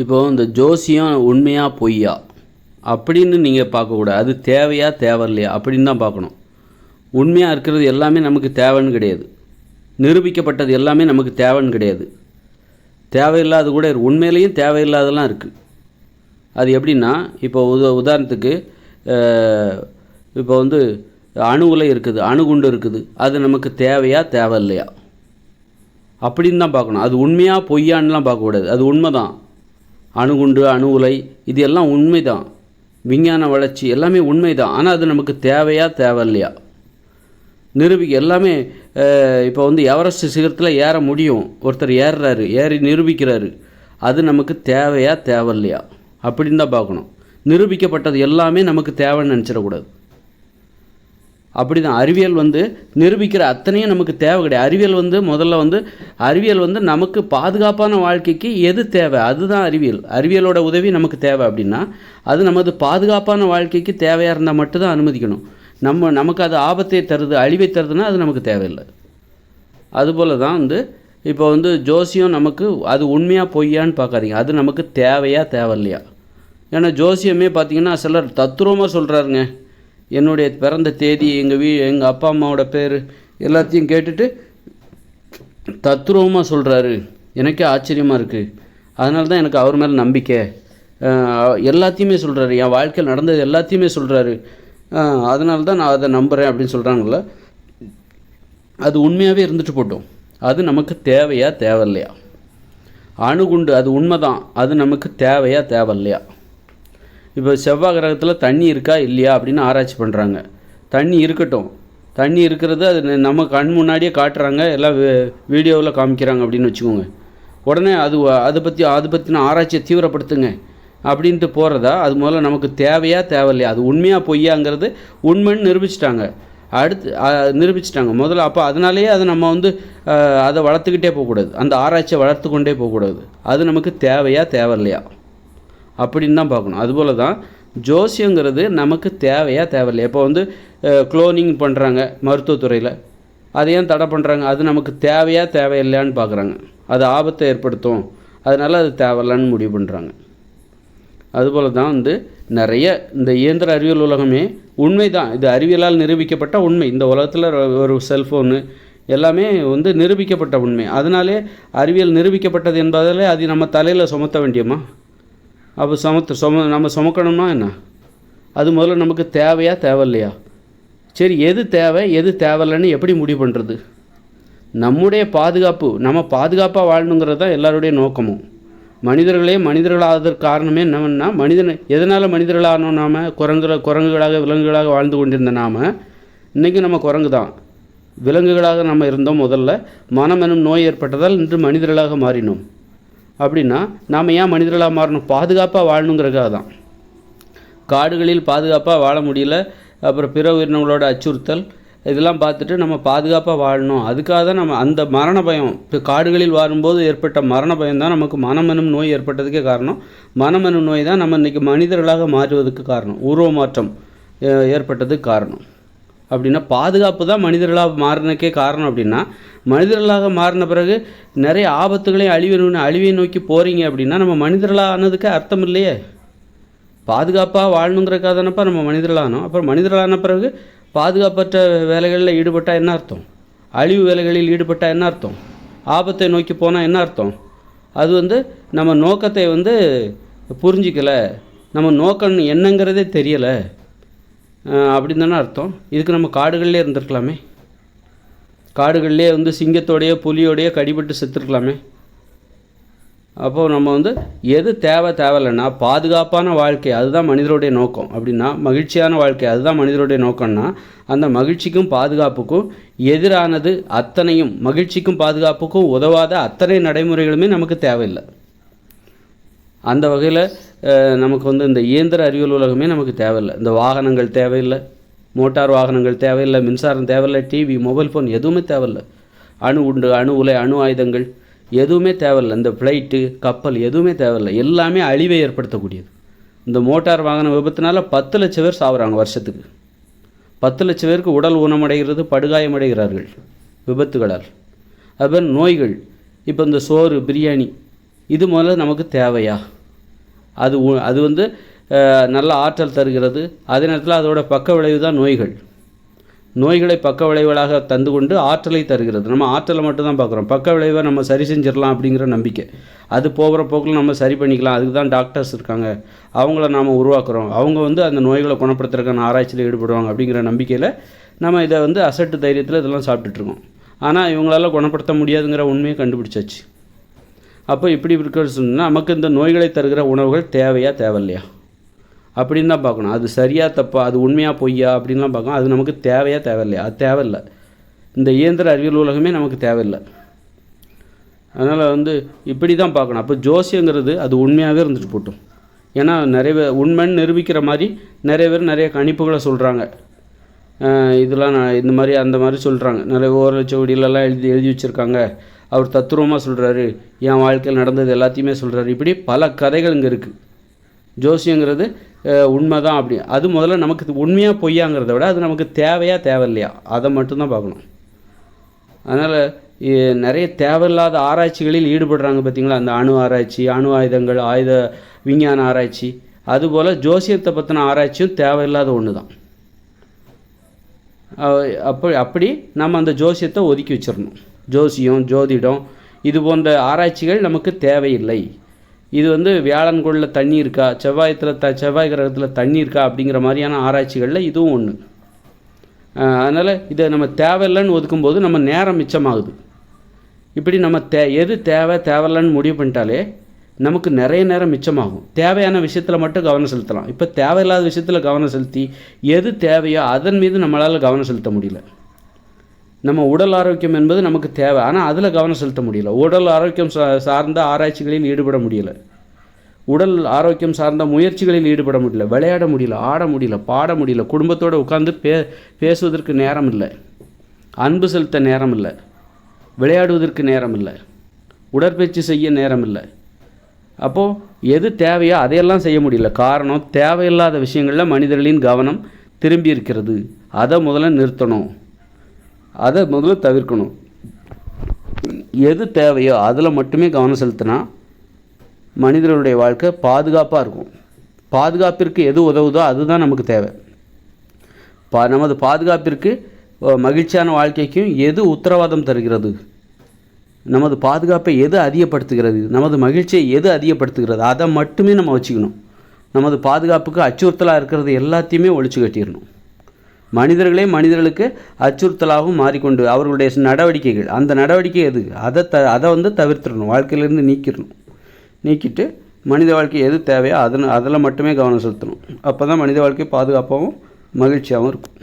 இப்போது இந்த ஜோசியம் உண்மையா பொய்யா? அப்படின்னு நீங்கள் பார்க்கக்கூடாது அது தேவையா தேவையில்லையா அப்படின்னு தான் பார்க்கணும். உண்மையாக இருக்கிறது எல்லாமே நமக்கு தேவைன்னு கிடையாது. நிரூபிக்கப்பட்டது எல்லாமே நமக்கு தேவைன்னு கிடையாது. தேவையில்லாத கூட இருக்குது உண்மையிலேயும் தேவையில்லாதெல்லாம் இருக்குது அது எப்படின்னா இப்போ உத உதாரணத்துக்கு இப்போ வந்து அணு உலை இருக்குது அணுகுண்டு இருக்குது. அது நமக்கு தேவையா இல்லையா அப்படின்னு தான் பார்க்கணும். அது உண்மையாக பொய்யான்னுலாம் பார்க்கக்கூடாது அது உண்மை தான் அணுகுண்டு அணு உலை இது எல்லாம் உண்மை தான் விஞ்ஞான வளர்ச்சி எல்லாமே உண்மை தான் ஆனால் அது நமக்கு தேவையா இல்லையா நிரூபிக்க எல்லாமே இப்போ வந்து எவரெஸ்ட் சிகரத்தில் ஏற முடியும். ஒருத்தர் ஏறுறாரு ஏறி நிரூபிக்கிறாரு. அது நமக்கு தேவையா தேவையில்லையா? அப்படின்னு தான் பார்க்கணும். நிரூபிக்கப்பட்டது எல்லாமே நமக்கு தேவைன்னு நினச்சிடக்கூடாது. அப்படி தான் அறிவியல் வந்து நிரூபிக்கிற அத்தனையும் நமக்கு தேவை கிடையாது. அறிவியல் வந்து முதல்ல வந்து அறிவியல் வந்து நமக்கு பாதுகாப்பான வாழ்க்கைக்கு எது தேவை? அதுதான் அறிவியல். அறிவியலோட உதவி நமக்கு தேவை அப்படின்னா அது நமது பாதுகாப்பான வாழ்க்கைக்கு தேவையாக இருந்தால் மட்டும்தான் அனுமதிக்கணும். நம்ம நமக்கு அது ஆபத்தை தருது அழிவை தருதுன்னா அது நமக்கு தேவையில்லை. அதுபோல் தான் வந்து இப்போ வந்து ஜோசியம் நமக்கு அது உண்மையாக பொய்யான்னு பார்க்காதீங்க. அது நமக்கு தேவையா தேவையில்லையா? ஏன்னா ஜோசியமே பார்த்தீங்கன்னா சிலர் தத்துரூபமாக சொல்கிறாருங்க என்னுடைய பிறந்த தேதி எங்கள் வீ எங்கள் அப்பா அம்மாவோட பேர் எல்லாத்தையும் கேட்டுட்டு தத்ரூபமாக சொல்கிறாரு எனக்கே ஆச்சரியமாக இருக்குது அதனால தான் எனக்கு அவர் மேலே நம்பிக்கை. எல்லாத்தையுமே சொல்கிறாரு என் வாழ்க்கையில் நடந்தது எல்லாத்தையுமே சொல்கிறாரு அதனால தான் நான் அதை நம்புகிறேன் அப்படின்னு சொல்கிறாங்கல்ல அது உண்மையாகவே இருந்துட்டு போட்டோம். அது நமக்கு தேவையா தேவையில்லையா? அணுகுண்டு அது உண்மைதான். அது நமக்கு தேவையா தேவையில்லையா? இப்போ செவ்வாய் கிரகத்தில் தண்ணி இருக்கா இல்லையா அப்படின்னு ஆராய்ச்சி பண்ணுறாங்க தண்ணி இருக்கட்டும். தண்ணி இருக்கிறது அது நம்ம கண் முன்னாடியே காட்டுறாங்க எல்லாம் வீடியோவில் காமிக்கிறாங்க அப்படின்னு வச்சுக்கோங்க. உடனே அது அதை பற்றி அதை பற்றின ஆராய்ச்சியை தீவிரப்படுத்துங்க அப்படின்ட்டு போகிறதா அது முதல்ல நமக்கு தேவையா தேவையில்லையா? அது உண்மையாக பொய்யாங்கிறது உண்மைன்னு நிரூபிச்சிட்டாங்க. அடுத்து நிரூபிச்சிட்டாங்க. முதல்ல அப்போ அதனாலேயே அதை நம்ம வந்து அதை வளர்த்துக்கிட்டே போகக்கூடாது. அந்த ஆராய்ச்சியை வளர்த்து கொண்டே போகக்கூடாது. அது நமக்கு தேவையா தேவையில்லையா? அப்படின்னு தான் பார்க்கணும். அதுபோல தான் ஜோசியங்கிறது நமக்கு தேவையா தேவையில்லையா இப்போ வந்து குளோனிங் பண்ணுறாங்க மருத்துவத்துறையில். அதை ஏன் தடை பண்ணுறாங்க அது நமக்கு தேவையா தேவையில்லையான்னு பார்க்குறாங்க. அது ஆபத்தை ஏற்படுத்தும். அதனால் அது தேவையில்லைன்னு முடிவு பண்ணுறாங்க அதுபோல தான் வந்து நிறைய இந்த இயந்திர அறிவியல் உலகமே உண்மை தான். இது அறிவியலால் நிரூபிக்கப்பட்ட உண்மை. இந்த உலகத்தில் ஒரு செல்ஃபோனு எல்லாமே வந்து நிரூபிக்கப்பட்ட உண்மை. அதனாலே அறிவியல் நிரூபிக்கப்பட்டது என்பதாலே அது நம்ம தலையில் சுமத்த வேண்டியமா? அப்போ சமத்து சும நம்ம சுமக்கணும்னா என்ன? அது முதல்ல நமக்கு தேவையா தேவையில்லையா? சரி எது தேவை எது தேவையில்லைன்னு எப்படி முடிவு பண்ணுறது நம்முடைய பாதுகாப்பு நம்ம பாதுகாப்பாக வாழணுங்கிறது தான் எல்லாருடைய நோக்கமும். மனிதர்களே மனிதர்களாவதற்கு காரணமே என்னவென்னா மனிதன் எதனால் மனிதர்களானோம் நாம்? குரங்குற குரங்குகளாக விலங்குகளாக வாழ்ந்து கொண்டிருந்த நாம் இன்றைக்கி நம்ம குரங்கு தான். விலங்குகளாக நம்ம இருந்தோம் முதல்ல. மனம் எனும் நோய் ஏற்பட்டதால் இன்று மனிதர்களாக மாறினோம். அப்படின்னா நாம் ஏன் மனிதர்களாக மாறணும்? பாதுகாப்பாக வாழணுங்கிறதுக்காக தான். காடுகளில் பாதுகாப்பாக வாழ முடியல. அப்புறம் பிற உயிரினங்களோட அச்சுறுத்தல் இதெல்லாம் பார்த்துட்டு நம்ம பாதுகாப்பாக வாழணும். அதுக்காக தான் நம்ம அந்த மரண பயம் இப்போ காடுகளில் வாழும்போது ஏற்பட்ட மரண பயம் தான் நமக்கு மனமெனும் நோய் ஏற்பட்டதுக்கே காரணம். மனமெனும் நோய் தான் நம்ம இன்றைக்கி மனிதர்களாக மாறுவதற்கு காரணம். உருவ மாற்றம் ஏற்பட்டதுக்கு காரணம். அப்படின்னா பாதுகாப்பு தான் மனிதர்களாக மாறினக்கே காரணம் அப்படின்னா மனிதர்களாக மாறின பிறகு நிறைய ஆபத்துகளையும் அழிவு அழிவை நோக்கி போகிறீங்க அப்படின்னா நம்ம மனிதர்களாக ஆனதுக்கு அர்த்தம் இல்லையே. பாதுகாப்பாக வாழணுங்கிறக்காக தானப்பா நம்ம மனிதர்களானோம். அப்புறம் மனிதர்களான பிறகு பாதுகாப்பற்ற வேலைகளில் ஈடுபட்டால் என்ன அர்த்தம்? அழிவு வேலைகளில் ஈடுபட்டால் என்ன அர்த்தம்? ஆபத்தை நோக்கி போனால் என்ன அர்த்தம்? அது வந்து நம்ம நோக்கத்தை வந்து புரிஞ்சிக்கலை. நம்ம நோக்கம் என்னங்கிறதே தெரியலை. அப்படின்னு தானே அர்த்தம். இதுக்கு நம்ம காடுகள்லேயே இருந்திருக்கலாமே. காடுகள்லேயே வந்து சிங்கத்தோடைய புலியோடைய கடிபட்டு செத்துருக்கலாமே. அப்போ நம்ம வந்து எது தேவை தேவையில்லைன்னா பாதுகாப்பான வாழ்க்கை அதுதான் மனிதருடைய நோக்கம். அப்படின்னா மகிழ்ச்சியான வாழ்க்கை அதுதான் மனிதருடைய நோக்கம்னா அந்த மகிழ்ச்சிக்கும் பாதுகாப்புக்கும் எதிரானது அத்தனையும் மகிழ்ச்சிக்கும் பாதுகாப்புக்கும் உதவாத அத்தனை நடைமுறைகளுமே நமக்கு தேவையில்லை. அந்த வகையில் நமக்கு வந்து இந்த இயந்திர அறிவியல் உலகமே நமக்கு தேவையில்லை. இந்த வாகனங்கள் தேவையில்லை மோட்டார் வாகனங்கள் தேவையில்லை மின்சாரம் தேவையில்லை டிவி மொபைல் ஃபோன் எதுவுமே தேவையில்லை. அணு உண்டு அணு உலை அணு ஆயுதங்கள் எதுவுமே தேவையில்லை. இந்த ஃப்ளைட்டு கப்பல் எதுவுமே தேவையில்லை. எல்லாமே அழிவை ஏற்படுத்தக்கூடியது. இந்த மோட்டார் வாகன விபத்துனால பத்து லட்சம் பேர் சாகுறாங்க வருஷத்துக்கு. பத்து லட்சம் பேருக்கு உடல் ஊனமடைகிறது படுகாயமடைகிறார்கள் விபத்துகளால். அதுபோல் நோய்கள் இப்போ இந்த சோறு பிரியாணி இது முதல்ல நமக்கு தேவையா? அது உ- அது வந்து நல்ல ஆற்றல் தருகிறது. அதே நேரத்தில் அதோட பக்க விளைவு தான் நோய்கள். நோய்களை பக்க விளைவுகளாக தந்து கொண்டு ஆற்றலை தருகிறது. நம்ம ஆற்றலை மட்டும்தான் பார்க்குறோம். பக்க விளைவை நம்ம சரி செஞ்சிடலாம் அப்படிங்கிற நம்பிக்கை. அது போகிற போக்கில் நம்ம சரி பண்ணிக்கலாம். அதுக்கு தான் டாக்டர்ஸ் இருக்காங்க. அவங்கள நாம் உருவாக்குறோம். அவங்க வந்து அந்த நோய்களை குணப்படுத்துறதுக்கான ஆராய்ச்சியில் ஈடுபடுவாங்க அப்படிங்கிற நம்பிக்கையில் நம்ம இதை வந்து அசட்டு தைரியத்தில் இதெல்லாம் சாப்பிட்டுட்ருக்கோம் ஆனால் இவங்களால குணப்படுத்த முடியாதுங்கிற உண்மையை கண்டுபிடிச்சாச்சு. அப்போ இப்படி இருக்கிறது சொன்னால் நமக்கு இந்த நோய்களை தருகிற உணவுகள் தேவையா தேவையில்லையா? அப்படின்னு தான் பார்க்கணும். அது சரியா தப்பா அது உண்மையா பொய்யா அப்படின்லாம் பார்க்கணும். அது நமக்கு தேவையா தேவையில்லையா? அது தேவையில்லை. இந்த இயந்திர அறிவியல் உலகமே நமக்கு தேவையில்லை. அதனால் வந்து இப்படி தான் பார்க்கணும். அப்போ ஜோசியங்கிறது அது உண்மையாகவே இருந்துட்டு போட்டும். ஏன்னா நிறைய பேர் உண்மைன்னு நிரூபிக்கிற மாதிரி நிறைய பேர் நிறைய கணிப்புகளை சொல்கிறாங்க இதெல்லாம் நான் இந்த மாதிரி அந்த மாதிரி சொல்கிறாங்க நிறைய ஓரச்சவடியிலலாம் எழுதி எழுதி வச்சுருக்காங்க. அவர் தத்ரூபமாக சொல்கிறாரு என் வாழ்க்கையில் நடந்தது எல்லாத்தையுமே சொல்கிறாரு இப்படி பல கதைகள் இங்கே இருக்குது ஜோசியங்கிறது உண்மை தான் அப்படி. அது முதல்ல நமக்கு உண்மையாக பொய்யாங்கிறத விட அது நமக்கு தேவையா தேவையில்லையா? அதை மட்டும்தான் பார்க்கணும். அதனால் நிறைய தேவையில்லாத ஆராய்ச்சிகளில் ஈடுபடுறாங்க பார்த்தீங்களா அந்த அணு ஆராய்ச்சி அணு ஆயுதங்கள் ஆயுத விஞ்ஞான ஆராய்ச்சி. அதுபோல் ஜோசியத்தை பற்றின ஆராய்ச்சியும் தேவையில்லாத ஒன்று தான் அப்படி அப்படி நம்ம அந்த ஜோசியத்தை ஒதுக்கி வச்சிடணும். ஜோசியம் ஜோதிடம் இது போன்ற ஆராய்ச்சிகள் நமக்கு தேவையில்லை. இது வந்து வியாழன்கோளில் தண்ணி இருக்கா செவ்வாயத்தில் த செவ்வாய் கிரகத்தில் தண்ணி இருக்கா அப்படிங்கிற மாதிரியான ஆராய்ச்சிகளில் இதுவும் ஒன்று அதனால் இதை நம்ம தேவையில்லைன்னு ஒதுக்கும்போது நம்ம நேரம் மிச்சமாகுது. இப்படி நம்ம தே எது தேவை தேவையில்லைன்னு முடிவு பண்ணிட்டாலே நமக்கு நிறைய நேரம் மிச்சமாகும். தேவையான விஷயத்தில் மட்டும் கவனம் செலுத்தலாம். இப்போ தேவையில்லாத விஷயத்தில் கவனம் செலுத்தி எது தேவையோ அதன் மீது நம்மளால் கவனம் செலுத்த முடியல. நம்ம உடல் ஆரோக்கியம் என்பது நமக்கு தேவை. ஆனால் அதில் கவனம் செலுத்த முடியல. உடல் ஆரோக்கியம் சா சார்ந்த ஆராய்ச்சிகளில் ஈடுபட முடியல. உடல் ஆரோக்கியம் சார்ந்த முயற்சிகளில் ஈடுபட முடியல. விளையாட முடியல ஆட முடியல பாட முடியல குடும்பத்தோடு உட்காந்து பே பேசுவதற்கு நேரம் இல்லை. அன்பு செலுத்த நேரம் இல்லை. விளையாடுவதற்கு நேரம் இல்லை. உடற்பயிற்சி செய்ய நேரம் இல்லை. அப்போது எது தேவையோ அதையெல்லாம் செய்ய முடியல. காரணம் தேவையில்லாத விஷயங்களில் மனிதர்களின் கவனம் திரும்பி இருக்கிறது. அதை முதல்ல நிறுத்தணும். அதை முதல்ல தவிர்க்கணும். எது தேவையோ அதில் மட்டுமே கவனம் செலுத்தினா மனிதர்களுடைய வாழ்க்கை பாதுகாப்பாக இருக்கும். பாதுகாப்பிற்கு எது உதவுதோ அதுதான் நமக்கு தேவை. பா நமது பாதுகாப்பிற்கு மகிழ்ச்சியான வாழ்க்கைக்கும் எது உத்தரவாதம் தருகிறது? நமது பாதுகாப்பை எது அதிகப்படுத்துகிறது? நமது மகிழ்ச்சியை எது அதிகப்படுத்துகிறது? அதை மட்டுமே நம்ம வச்சுக்கணும். நமது பாதுகாப்புக்கு அச்சுறுத்தலாக இருக்கிறது எல்லாத்தையுமே ஒழிச்சு கட்டிடணும். மனிதர்களே மனிதர்களுக்கு அச்சுறுத்தலாகவும் மாறிக்கொண்டு அவர்களுடைய நடவடிக்கைகள் அந்த நடவடிக்கை எது? அதை த அதை வந்து தவிர்த்திடணும் வாழ்க்கையிலேருந்து நீக்கிடணும். நீக்கிட்டு மனித வாழ்க்கை எது தேவையோ அதில் அதில் மட்டுமே கவனம் செலுத்தணும். அப்போ தான் மனித வாழ்க்கை பாதுகாப்பாகவும் மகிழ்ச்சியாகவும் இருக்கும்.